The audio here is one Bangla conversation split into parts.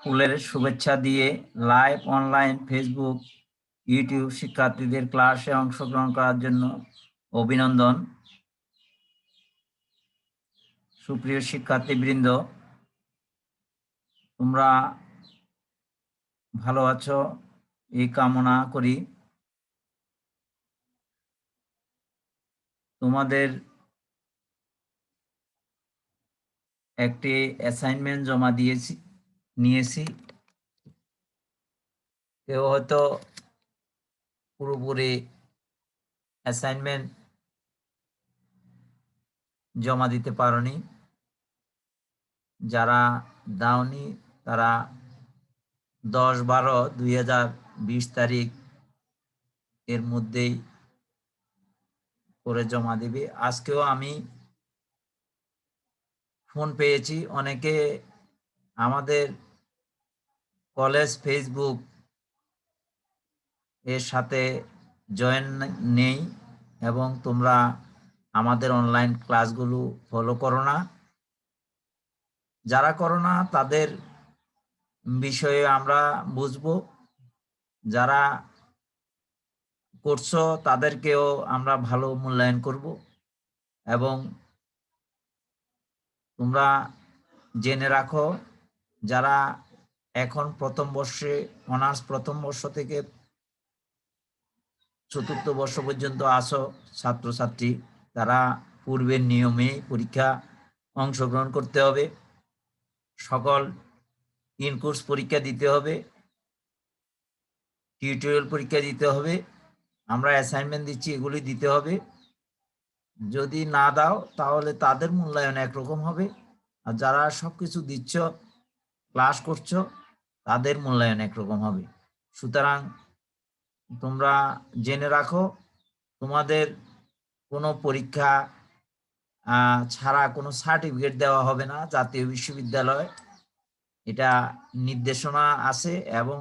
ফুলের শুভেচ্ছা দিয়ে লাইভ, অনলাইন, ফেসবুক, ইউটিউব শিক্ষার্থীদের ক্লাসে অংশগ্রহণ করার জন্য অভিনন্দন। সুপ্রিয় শিক্ষার্থীবৃন্দ, তোমরা ভালো আছো? এই কামনা করি। তোমাদের একটি অ্যাসাইনমেন্ট জমা দিয়েছি। নিয়েছি। কেউ হয়তো পুরোপুরি অ্যাসাইনমেন্ট জমা দিতে পারোনি। যারা দাওনি তারা দশ বারো দুই হাজার বিশ তারিখ এর মধ্যেই করে জমা দিবে। আজকেও আমি ফোন পেয়েছি। অনেকে আমাদের কলেজ ফেসবুক এর সাথে জয়েন নেই এবং তোমরা আমাদের অনলাইন ক্লাসগুলো ফলো করো না। যারা করো না, তাদের বিষয়ে আমরা বুঝব। যারা করছ, তাদেরকেও আমরা ভালো মূল্যায়ন করব এবং তোমরা জেনে রাখো, যারা এখন প্রথম বর্ষে, অনার্স প্রথম বর্ষ থেকে চতুর্থ বর্ষ পর্যন্ত আসো ছাত্রছাত্রী। তারা পূর্বের নিয়মে পরীক্ষা অংশগ্রহণ করতে হবে। সকল ইনকোর্স পরীক্ষা দিতে হবে। টিউটোরিয়াল পরীক্ষা দিতে হবে। আমরা অ্যাসাইনমেন্ট দিচ্ছি, এগুলি দিতে হবে। যদি না দাও, তাহলে তাদের মূল্যায়ন একরকম হবে। আর যারা সব কিছু দিচ্ছ, ক্লাস করছ তাদের মূল্যায়ন একরকম হবে। সুতরাং তোমরা জেনে রাখো, তোমাদের কোনো পরীক্ষা ছাড়া কোনো সার্টিফিকেট দেওয়া হবে না জাতীয় বিশ্ববিদ্যালয়। এটা নির্দেশনা আছে এবং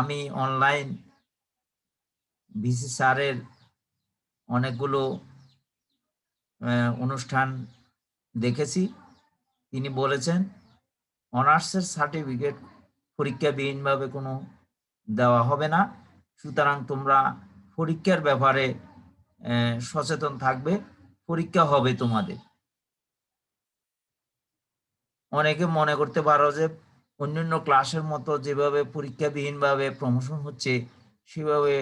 আমি অনলাইন ভিসি স্যারের অনেকগুলো অনুষ্ঠান দেখেছি। তিনি বলেছেন অনার্সের সার্টিফিকেট পরীক্ষা বিহীনভাবে কোনো দেওয়া হবে না। সুতরাং তোমরা পরীক্ষার ব্যাপারে সচেতন থাকবে। পরীক্ষা হবে তোমাদের। অনেকে মনে করতে পারো যে, অন্যান্য ক্লাসের মতো যেভাবে পরীক্ষাবিহীনভাবে প্রমোশন হচ্ছে, সেভাবে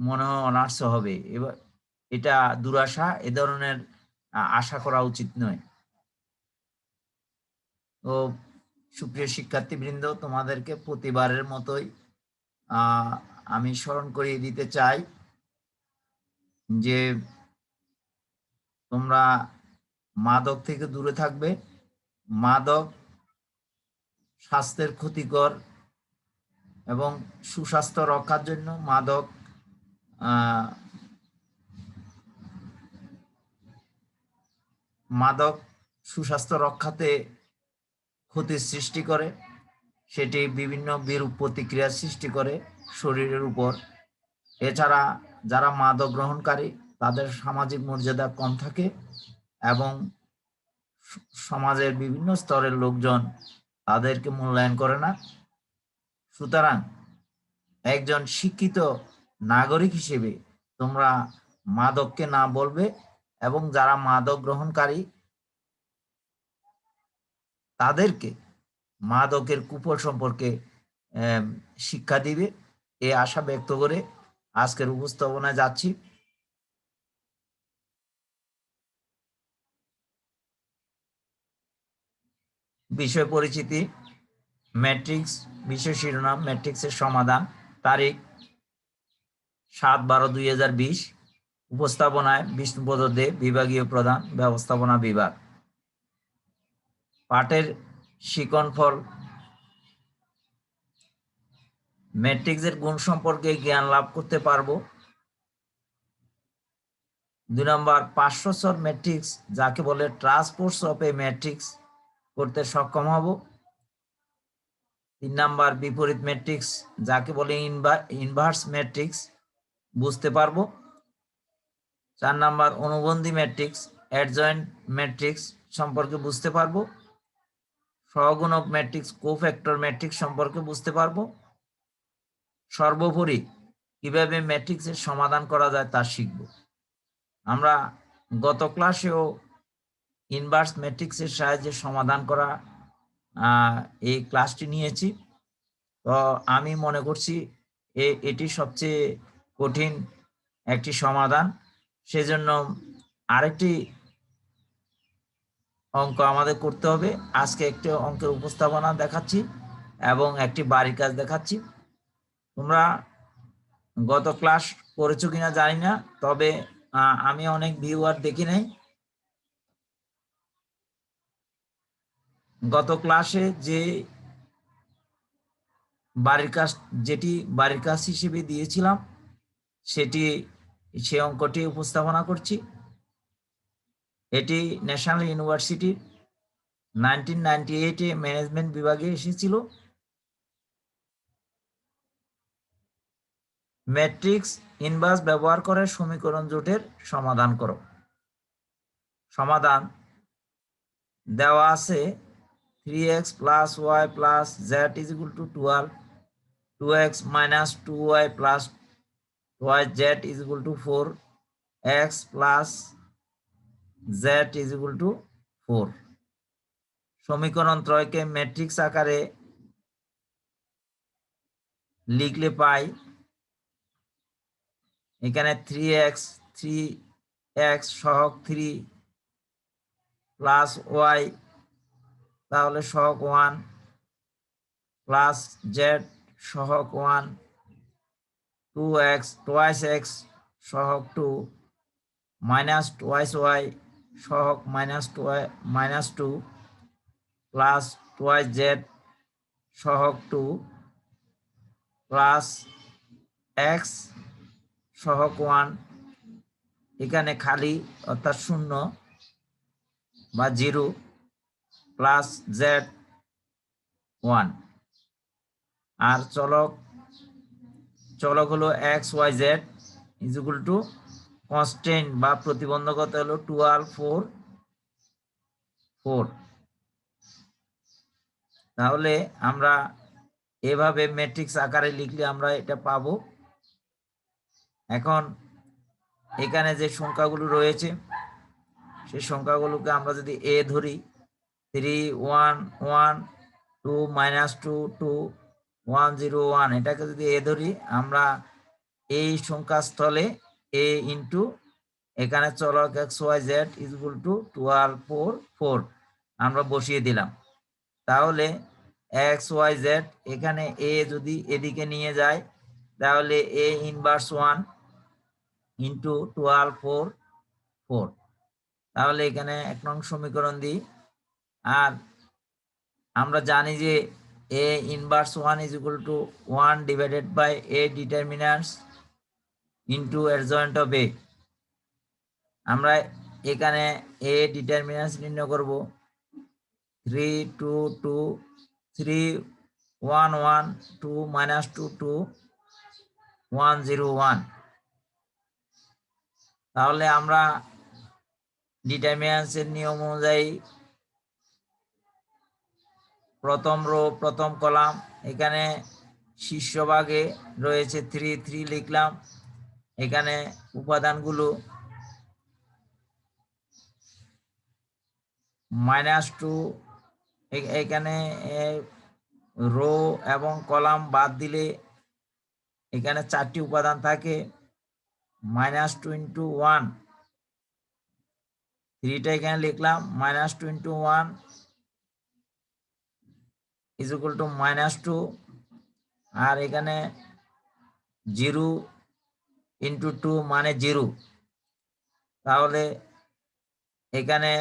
মনে হয় অনার্স হবে। এবার এটা দুরাশা, এ ধরনের আশা করা উচিত নয়। তো সুপ্রিয় শিক্ষার্থীবৃন্দ, তোমাদেরকে প্রতিবারের মতোই আমি স্মরণ করিয়ে দিতে চাই যে তোমরা মাদক থেকে দূরে থাকবে। মাদক স্বাস্থ্যের ক্ষতিকর এবং সুস্বাস্থ্য রক্ষার জন্য মাদক মাদক সুস্বাস্থ্য রক্ষাতে ক্ষতির সৃষ্টি করে, সেটি বিভিন্ন বিরূপ প্রতিক্রিয়া সৃষ্টি করে শরীরের উপর। এছাড়া যারা মাদক গ্রহণকারী, তাদের সামাজিক মর্যাদা কম থাকে এবং সমাজের বিভিন্ন স্তরের লোকজন তাদেরকে মূল্যায়ন করে না। সুতরাং একজন শিক্ষিত নাগরিক হিসেবে তোমরা মাদককে না বলবে এবং যারা মাদক গ্রহণকারী তাদেরকে মাদকের কুপল সম্পর্কে শিক্ষা দিবে। এ আশা ব্যক্ত করে আজকের উপস্থাপনায় যাচ্ছি। বিষয় পরিচিতি, ম্যাট্রিক্স, বিষয় শিরোনাম, ম্যাট্রিক্সের সমাধান, তারিখ, সাত বারো দুই হাজার বিশ, উপস্থাপনায় বিষ্ণুপদ দে, বিভাগীয় প্রধান, ব্যবস্থাপনা বিভাগ। পাঠের শিকন ফল। ম্যাট্রিক্সের গুণ সম্পর্কে জ্ঞান লাভ করতে পারব। দুই নম্বর পাঁচশো ম্যাট্রিক্স যাকে বলে ট্রান্সপোর্টস অফ এ ম্যাট্রিক্স করতে সক্ষম হব। তিন নাম্বার, বিপরীত ম্যাট্রিক্স যাকে বলে ইনভার্স ম্যাট্রিক্স বুঝতে পারব। চার নাম্বার, অনুবন্ধী ম্যাট্রিক্স অ্যাডজয়েন্ট ম্যাট্রিক্স সম্পর্কে বুঝতে পারব। সহগুণক ম্যাট্রিক্স, কোফ্যাক্টর ম্যাট্রিক্স সম্পর্কে বুঝতে পারব? সর্বোপরি কীভাবে ম্যাট্রিক্সের সমাধান করা যায় তা শিখব। আমরা গত ক্লাসেও ইনভার্স ম্যাট্রিক্সের সাহায্যে সমাধান করা এই ক্লাসটি নিয়েছি। তো আমি মনে করছি এ- এটি সবচেয়ে কঠিন একটি সমাধান। সেজন্য আরেকটি অঙ্ক আমাদের করতে হবে। আজকে একটি অঙ্কের উপস্থাপনা দেখাচ্ছি এবং একটি বাড়ির কাজ দেখাচ্ছি। তোমরা গত ক্লাস করেছ কিনা জানি না, তবে আমি অনেক ভিউয়ার দেখি নাই। গত ক্লাসে যে বাড়ির কাজ, যেটি বাড়ির কাজ হিসেবে দিয়েছিলাম, সেটি, সে অঙ্কটি উপস্থাপনা করছি। এটি ন্যাশনাল ইউনিভার্সিটির নাইনটিন নাইনটি এইটে ম্যানেজমেন্ট বিভাগে এসেছিল। ম্যাট্রিক্স ইনভার্স ব্যবহার করে সমীকরণ জোটের সমাধান করো। সমাধান দেওয়া আছে three x plus y plus z is equal to twelve two x minus two y plus y z is equal to four x plus z is equal to four সমীকরণ ত্রয়কে ম্যাট্রিক্স আকারে লিখলে পাই এখানে থ্রি এক্স থ্রি এক্স সহক থ্রি প্লাস ওয়াই তাহলে সহক one plus z সহক one two x twice x সহক two minus twice y সহক minus two y minus two plus twice z সহক two plus x সহক ওয়ান এখানে খালি অর্থাৎ শূন্য বা জিরো প্লাস জেড ওয়ান আর চলক চলক হলো x y z is equal to constant বা প্রতিবন্ধকতা হলো টুয়েলভ ফোর ফোর তাহলে আমরা এভাবে ম্যাট্রিক্স আকারে লিখলে আমরা এটা পাব। এখন এখানে যে সংখ্যাগুলো রয়েছে, সেই সংখ্যাগুলোকে আমরা যদি এ ধরি three one one two minus two two one zero one এটাকে যদি এ ধরি, আমরা এই সংখ্যা স্থলে এ ইন্টু এখানে চলক x y z is equal to twelve four four আমরা বসিয়ে দিলাম। তাহলে এক্স ওয়াই জেড এখানে এ যদি এদিকে নিয়ে যায়, তাহলে A inverse one into twelve four four তাহলে এখানে এক নং সমীকরণ দিই। আর আমরা জানি যে A inverse one is equal to one divided by A determinants into adjoint of A আমরা এখানে এ ডিটারমিনান্টস নির্ণয় করব। Three two two three one one two minus two two one zero one তাহলে আমরা ডিটারমিনান্সের নিয়ম অনুযায়ী প্রথম রো প্রথম কলাম এখানে শীর্ষভাগে রয়েছে থ্রি থ্রি লিখলাম। এখানে উপাদানগুলো মাইনাস টু এখানে রো এবং কলাম বাদ দিলে এখানে চারটি উপাদান থাকে মাইনাস টু ইন্টু ওয়ান থ্রিটা এখানে লিখলাম minus two into one is equal to minus two আর এখানে জিরো ইন্টু টু মানে জিরো তাহলে এখানে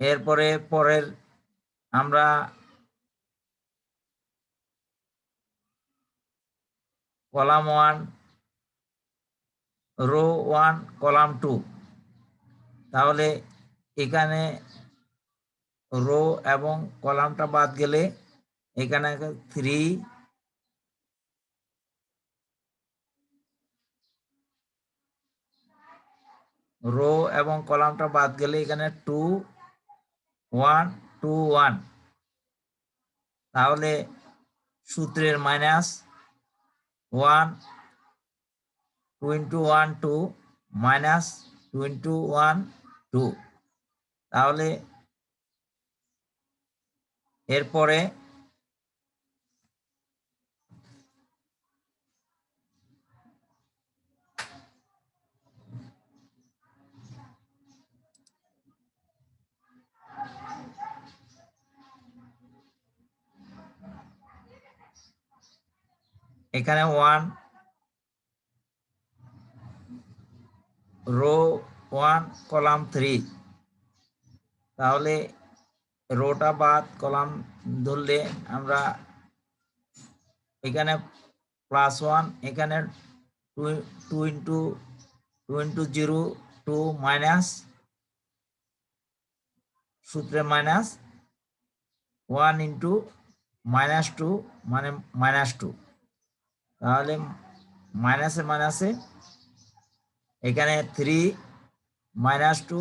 এরপরে পরের আমরা column one, row one, column two. তাহলে এখানে রো এবং কলামটা বাদ গেলে এখানে থ্রি রো এবং কলামটা বাদ গেলে এখানে টু ওয়ান টু ওয়ান তাহলে সূত্রের minus one two into one two minus two into one two তাহলে এরপরে এখানে one row one column three তাহলে রোটা বাদ কলাম ধরলে আমরা এখানে প্লাস ওয়ান এখানে two two into two into zero two minus সূত্রে minus one into minus two মানে মাইনাস টু তাহলে মাইনাসে মাইনাসে এখানে three minus two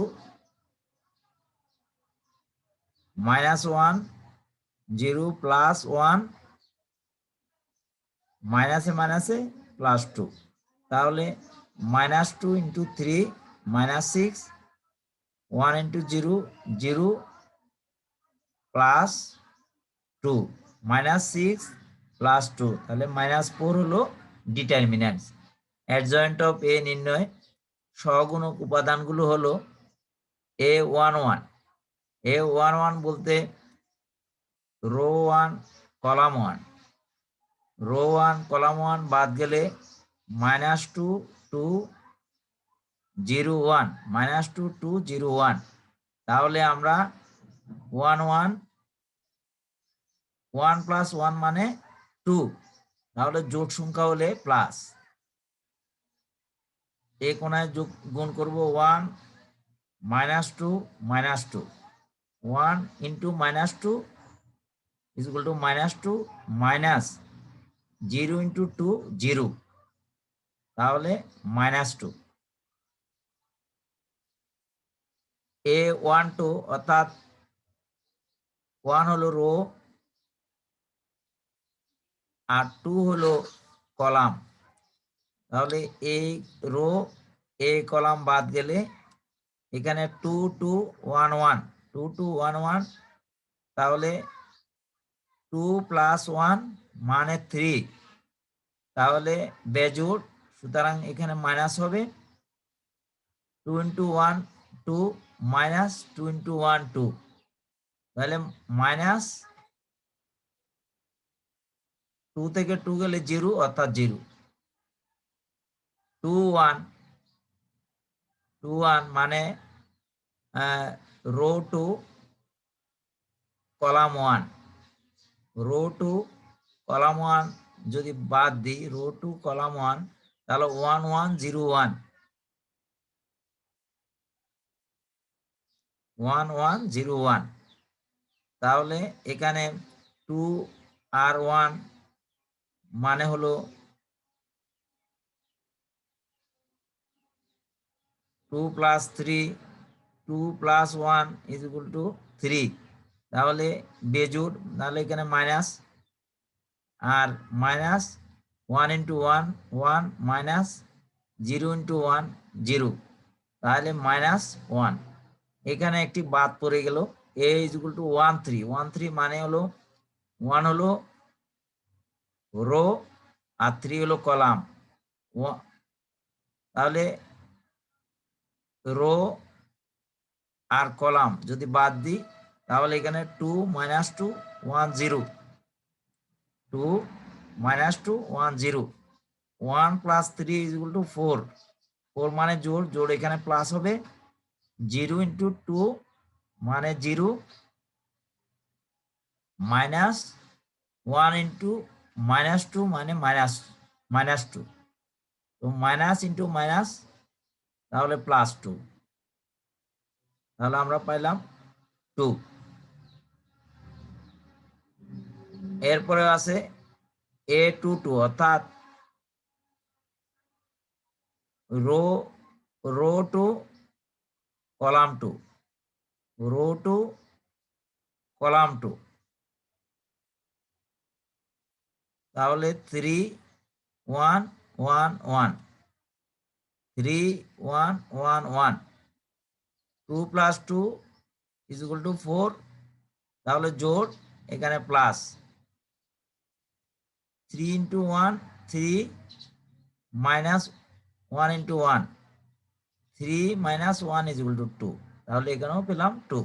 minus one, zero plus one, মাইনাসে মাইনাসে প্লাস টু। তাহলে minus two into three, minus six, one into zero zero plus two, minus six plus two. তাহলে মাইনাস ফোর হলো ডিটারমিন্যান্টস অ্যাডজয়েন্ট অফ এ নির্ণয় সহগুণক উপাদানগুলো হলো A one one. A one one বলতে row one column one row one column one বাদ গেলে minus two two zero one minus two two zero one তাহলে আমরা one one one plus one মানে টু তাহলে জোট সংখ্যা হলে প্লাস এ কোনায় যোগ, গুণ করব one minus two minus two one into minus two is equal to minus two minus zero into two zero. তাহলে minus two. A one two অর্থাৎ ওয়ান হলো রো আর টু হলো কলাম। তাহলে এই রো, এ কলাম বাদ গেলে এখানে two two, one one. Two two one one তাহলে টু প্লাস ওয়ান মানে থ্রি তাহলে বেজুট সুতরাং এখানে মাইনাস হবে। Two into one two minus two into one two তাহলে মাইনাস টু থেকে টু গেলে জিরো অর্থাৎ zero two one two one মানে row two column one. Row two column one যদি বাদ দিই, রো টু কলাম ওয়ান, তাহলে one one zero one. One one zero one. তাহলে এখানে টু আর ওয়ান মানে হলো two plus three two plus one is equal to three তাহলে বেজুর তাহলে এখানে মাইনাস আর minus one into one one minus zero into one zero তাহলে মাইনাস ওয়ান এখানে একটি বাদ পড়ে গেল। A is equal to one three one three মানে হলো ওয়ান হলো রো আর থ্রি হলো কলাম তাহলে রো আর কলাম যদি বাদ দিই, তাহলে এখানে two minus two one zero two minus two one zero one plus three is equal to four four মানে জোর জোর এখানে প্লাস হবে। জিরো ইন্টু টু মানে zero minus one into minus two মানে মাইনাস মাইনাস টু তো মাইনাস ইন্টু মাইনাস তাহলে প্লাস টু তাহলে আমরা পাইলাম টু। এরপরে আছে এ টু টু অর্থাৎ row row two column two, row two column two. তাহলে three one one one three one one one two plus two is equal to four, তাহলে জোর, এখানে plus. Three into one, three minus one into one. Three minus one is equal to two, তাহলে এখানেও পেলাম two.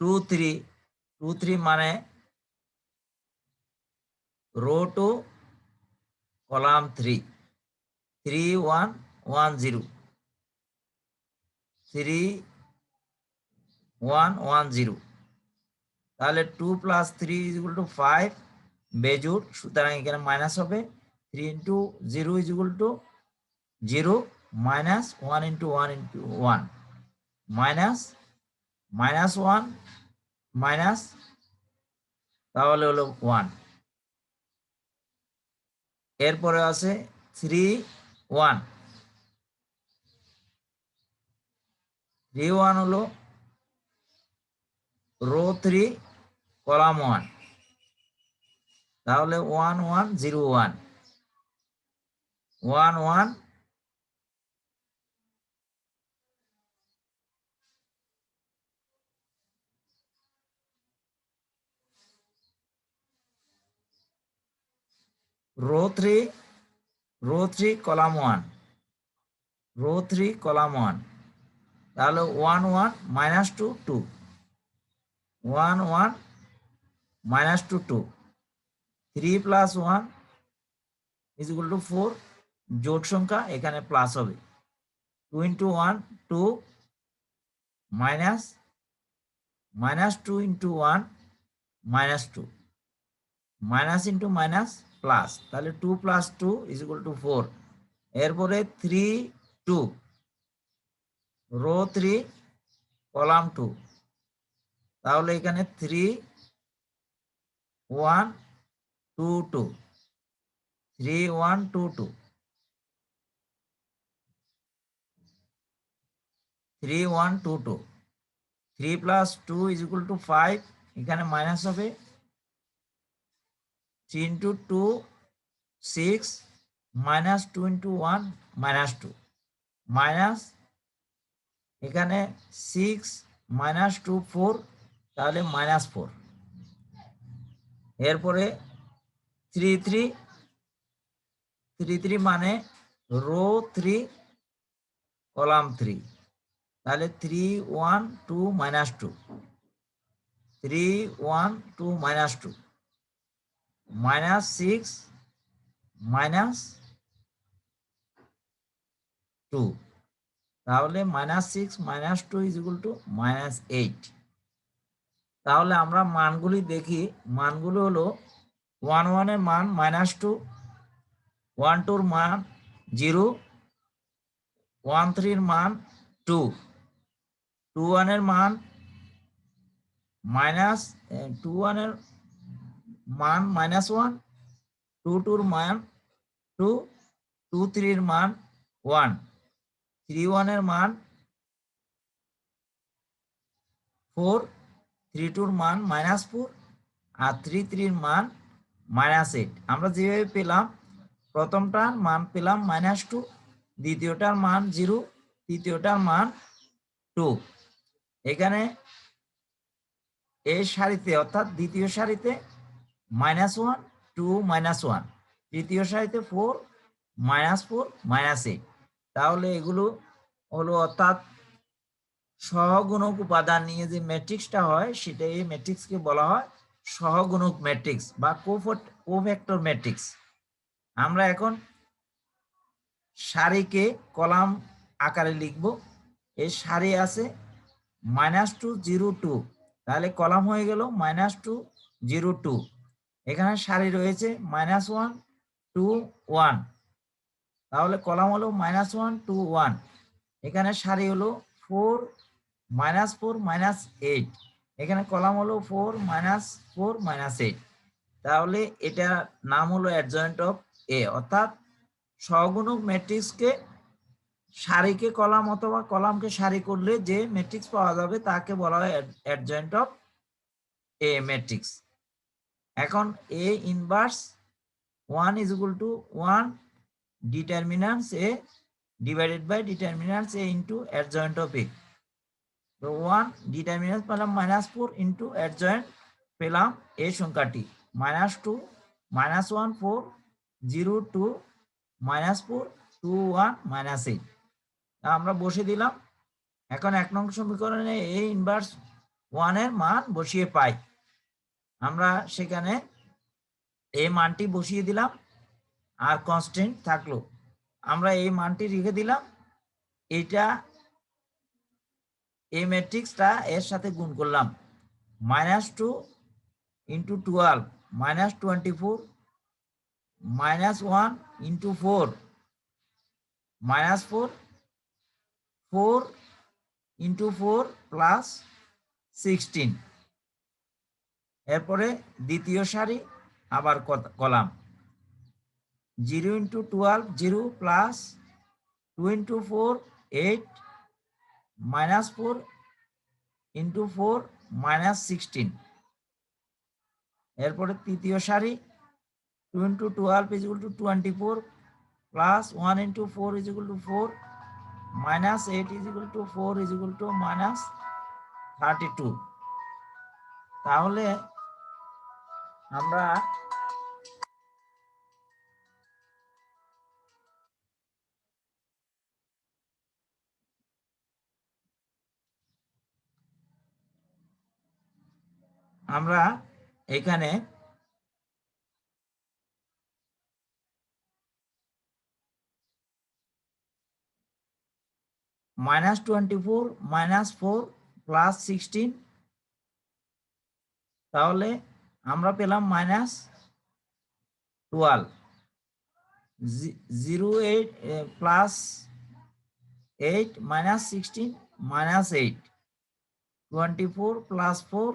Two three two three মানে row two column three. Three one one zero. Three one one zero তাহলে two plus three is equal to five বেজুর সুতরাং এখানে মাইনাস হবে three into zero is equal to zero minus one into one into one minus minus one minus তাহলে হলো ওয়ান এরপরে আছে থ্রি ওয়ান থ্রি ওয়ান হলো রো থ্রি কলাম ওয়ান তাহলে one one zero one one one row three row three column one row three column one তাহলে one one minus two two one one minus two two three plus one is equal to four জোট সংখ্যা এখানে প্লাস হবে। Two into one two minus minus two into one minus two minus into minus plus তাহলে two plus two is equal to four এরপরে three two row three, column two. তাহলে এখানে three, one, two two. Three, one, two two. Three, one, two two. Three plus two is equal to five, এখানে মাইনাস হবে। Three into two, six, minus two into one, minus two. Minus এখানে সিক্স মাইনাস টু ফোর তাহলে মাইনাস ফোর এরপরে থ্রি থ্রি থ্রি থ্রি মানে রো থ্রি কলাম থ্রি তাহলে three one two minus two three one two minus two minus six minus two তাহলে minus six minus two is equal to minus eight তাহলে আমরা মানগুলি দেখি। মানগুলো হলো ওয়ান ওয়ানের মান মাইনাস টু ওয়ান টুর মান জিরো ওয়ান থ্রির মান টু টু ওয়ানের মান মাইনাস টু ওয়ানের মান মাইনাস ওয়ান টু টুর মান টু টু থ্রির মান ওয়ান থ্রি ওয়ানের মান ফোর থ্রি টুর মান মাইনাস ফোর আর থ্রি থ্রির মান মাইনাস এইট আমরা যেভাবে পেলাম, প্রথমটার মান পেলাম মাইনাস টু দ্বিতীয়টার মান জিরো তৃতীয়টার মান টু এখানে এই সারিতে অর্থাৎ দ্বিতীয় সারিতে minus one two minus one তৃতীয় সারিতে four minus four minus eight তাহলে এগুলো হলো অর্থাৎ সহগুণক উপাদান নিয়ে যে ম্যাট্রিক্সটা হয়, সেটা এই ম্যাট্রিক্সকে বলা হয় সহগুণক ম্যাট্রিক্স বা কোফ্যাক্টর ম্যাট্রিক্স। আমরা এখন সারিকে কলাম আকারে লিখব। এই সারি আছে মাইনাস টু জিরো টু তাহলে কলাম হয়ে গেল মাইনাস টু জিরো টু এখানে সারি রয়েছে মাইনাস ওয়ান টু ওয়ান তাহলে কলাম হলো মাইনাস ওয়ান টু ওয়ান এখানে সারি হলো four minus four minus eight এখানে কলাম হলো four minus four minus eight তাহলে এটা নাম হলো অ্যাডজয়েন্ট অফ এ অর্থাৎ সহগুণক ম্যাট্রিক্সকে সারিকে কলাম অথবা কলামকে সারি করলে যে ম্যাট্রিক্স পাওয়া যাবে তাকে বলা হয় অ্যাডজয়েন্ট অফ এ ম্যাট্রিক্স এখন A inverse one is equal to one determinants A divided by determinants A into adjoint of A তো ওয়ান ডিটারমিনান্স পেলাম মাইনাস ফোর ইন্টু অ্যাডজয়েন্ট পেলাম এ সংখ্যাটি। Minus two minus one four zero two minus four two one minus eight আমরা বসে দিলাম। এখন এক নং সমীকরণে এ ইনভার্স ওয়ানের মান বসিয়ে পাই। আমরা সেখানে এই মানটি বসিয়ে দিলাম। আর কনস্ট্যান্ট থাকল। আমরা এই মানটি রেখে দিলাম। এইটা এই ম্যাট্রিক্সটা এর সাথে গুণ করলাম। Minus two into twelve minus twenty four minus one into four minus four four into four plus sixteen এরপরে দ্বিতীয় সারি আবার column. Zero into twelve, zero plus two into four, eight, minus four into four, minus sixteen. এরপরে তৃতীয় সারি, two into twelve is to twenty four plus one into four is to four, minus eight is to four is to minus thirty two. তাহলে আমরা আমরা এখানে minus twenty four minus four plus sixteen তাহলে আমরা পেলাম minus twelve zero eight plus eight minus sixteen minus eight twenty four plus four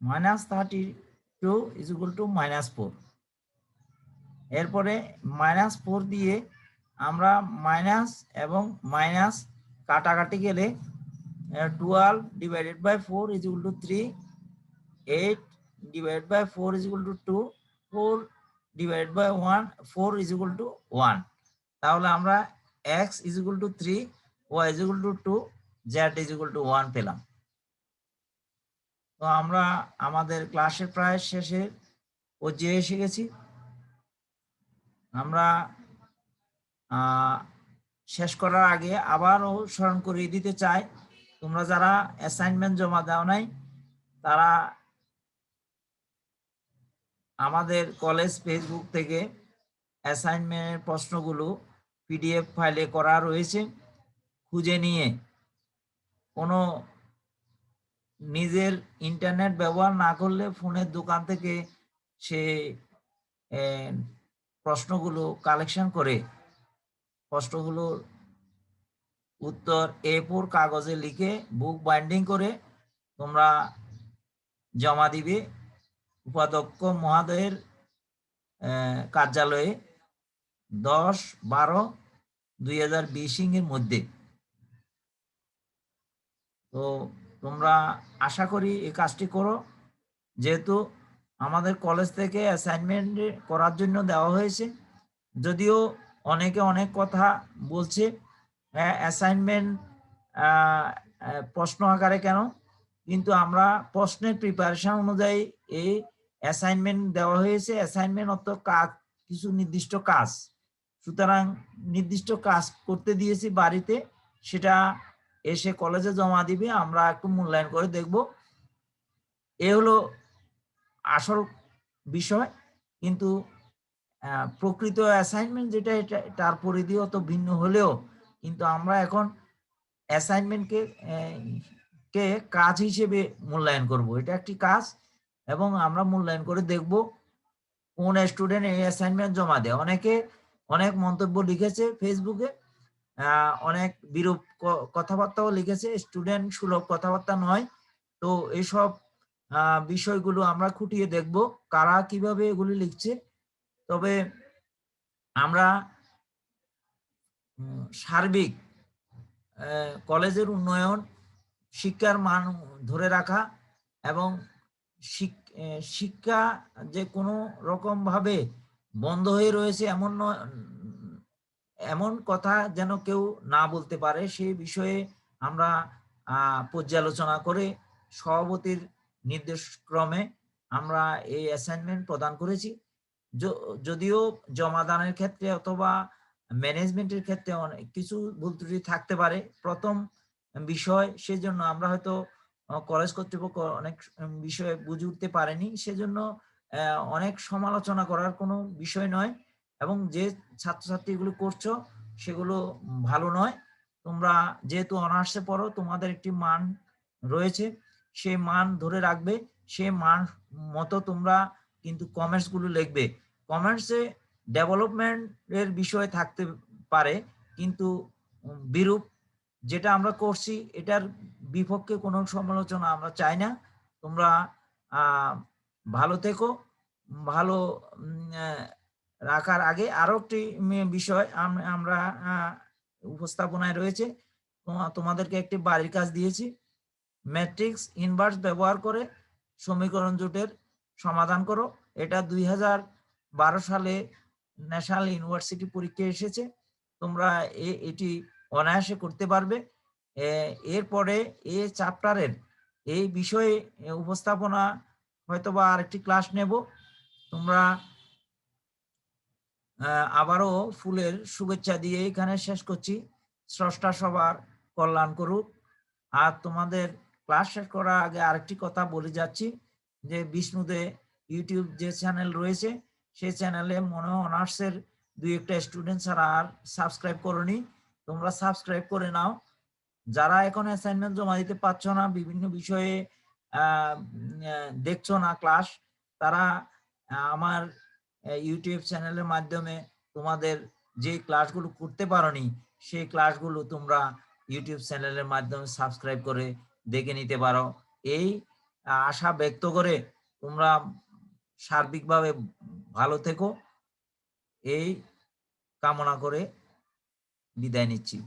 minus thirty two is equal to minus four. এরপরে মাইনাস ফোর দিয়ে আমরা মাইনাস এবং মাইনাস কাটাকাটি গেলে twelve divided by four is equal to three eight divided by four is equal to two four divided by one four is equal to one তাহলে আমরা X is equal to three Y is equal to two Z is equal to one পেলাম। তো আমরা আমাদের ক্লাসের প্রায় শেষে ও যে এসে গেছি। আমরা শেষ করার আগে আবারও স্মরণ করিয়ে দিতে চাই, তোমরা যারা অ্যাসাইনমেন্ট জমা দাও নাই, তারা আমাদের কলেজ ফেসবুক থেকে অ্যাসাইনমেন্টের প্রশ্নগুলো পিডিএফ ফাইলে করা রয়েছে, খুঁজে নিয়ে কোনো নিজের ইন্টারনেট ব্যবহার না করলে ফোনের দোকান থেকে সে প্রশ্নগুলো কালেকশন করে প্রশ্নগুলোর উত্তর এ ফোর কাগজে লিখে বুক বাইন্ডিং করে তোমরা জমা দিবে উপাধ্যক্ষ মহাদয়ের কার্যালয়ে দশ বারো দুই হাজার বিশিং এর মধ্যে। তো তোমরা আশা করি এই কাজটি করো। যেহেতু আমাদের কলেজ থেকে অ্যাসাইনমেন্ট করার জন্য দেওয়া হয়েছে। যদিও অনেকে অনেক কথা বলছে অ্যাসাইনমেন্ট প্রশ্ন আকারে কেন? কিন্তু আমরা প্রশ্নের প্রিপারেশন অনুযায়ী এই অ্যাসাইনমেন্ট দেওয়া হয়েছে। অ্যাসাইনমেন্ট অত কাজ, কিছু নির্দিষ্ট কাজ। সুতরাং নির্দিষ্ট কাজ করতে দিয়েছি বাড়িতে, সেটা এসে কলেজে জমা দিবে, আমরা একটু মূল্যায়ন করে দেখব। এ হলো আসল বিষয়, কিন্তু প্রকৃত অ্যাসাইনমেন্ট যেটা, এটা, তার পরিধি অত ভিন্ন হলেও, কিন্তু আমরা এখন অ্যাসাইনমেন্টকে কে কাজ হিসেবে মূল্যায়ন করব। এটা একটি কাজ, এবং আমরা মূল্যায়ন করে দেখব কোন স্টুডেন্ট এই অ্যাসাইনমেন্ট জমা দেয়। অনেকে অনেক মন্তব্য লিখেছে ফেসবুকে অনেক বিরূপ কথাবার্তাও লিখেছে স্টুডেন্ট সুলভ কথাবার্তা নয়। তো এইসব বিষয়গুলো আমরা খুঁটিয়ে দেখব, কারা কীভাবে এগুলি লিখছে। তবে আমরা সার্বিক কলেজের উন্নয়ন, শিক্ষার মান ধরে রাখা এবং শিক- শিক্ষা যে কোনো রকম ভাবে বন্ধ হয়ে রয়েছে এমন এমন কথা যেন কেউ না বলতে পারে, সে বিষয়ে আমরা পর্যালোচনা করে সভাপতির নির্দেশ ক্রমে আমরা এই অ্যাসাইনমেন্ট প্রদান করেছি। যদিও জমাদানের ক্ষেত্রে অথবা ম্যানেজমেন্টের ক্ষেত্রে অনেক কিছু ভুল ত্রুটি থাকতে পারে। প্রথম বিষয়, সেজন্য আমরা হয়তো কলেজ কর্তৃপক্ষ অনেক বিষয়ে বুঝে উঠতে পারেনি। সেজন্য অনেক সমালোচনা করার কোনো বিষয় নয়। এবং যে ছাত্রছাত্রী এগুলো করছ, সেগুলো ভালো নয়। তোমরা যেহেতু অনার্সে পড়ো, তোমাদের একটি মান রয়েছে। সেই মান ধরে রাখবে। সেই মান মতো তোমরা কিন্তু কমেন্টসগুলো লিখবে। কমেন্টসে ডেভেলপমেন্ট এর বিষয় থাকতে পারে, কিন্তু বিরূপ যেটা আমরা করছি, এটার বিপক্ষে কোনো সমালোচনা আমরা চাই না। তোমরা ভালো থেকো। ভালো রাখার আগে আরও একটি বিষয় আমরা উপস্থাপনায় রয়েছে। তোমা- তোমাদেরকে একটি বাড়ির কাজ দিয়েছি। ম্যাট্রিক্স ইনভার্স ব্যবহার করে সমীকরণ জোটের সমাধান করো। এটা দুই সালে ন্যাশনাল ইউনিভার্সিটি পরীক্ষা এসেছে। তোমরা এটি অনায়াসে করতে পারবে। এরপরে এ চ্যাপ্টারের এই বিষয়ে উপস্থাপনা হয়তোবা আরেকটি ক্লাস নেব। তোমরা আবারও ফুলের শুভেচ্ছা দিয়ে এখানে শেষ করছি। স্রষ্টা সবার কল্যাণ করুক। আর তোমাদের ক্লাস শেষ করার আগে আরেকটি কথা বলে যাচ্ছি, যে বিষ্ণুদে ইউটিউব যে চ্যানেল রয়েছে, সেই চ্যানেলে মনে অনার্সের দুই একটা স্টুডেন্ট ছাড়া আর সাবস্ক্রাইব করনি। তোমরা সাবস্ক্রাইব করে নাও। যারা এখন অ্যাসাইনমেন্ট জমা দিতে পারছ না, বিভিন্ন বিষয়ে দেখছ না ক্লাস তারা আমার ইউটিউব চ্যানেলের মাধ্যমে তোমাদের যে ক্লাসগুলো করতে পারোনি, সেই ক্লাসগুলো তোমরা ইউটিউব চ্যানেলের মাধ্যমে সাবস্ক্রাইব করে দেখে নিতে পারো। এই আশা ব্যক্ত করে তোমরা সার্বিকভাবে ভালো থেকো। এই কামনা করে বিদায় নিচ্ছি।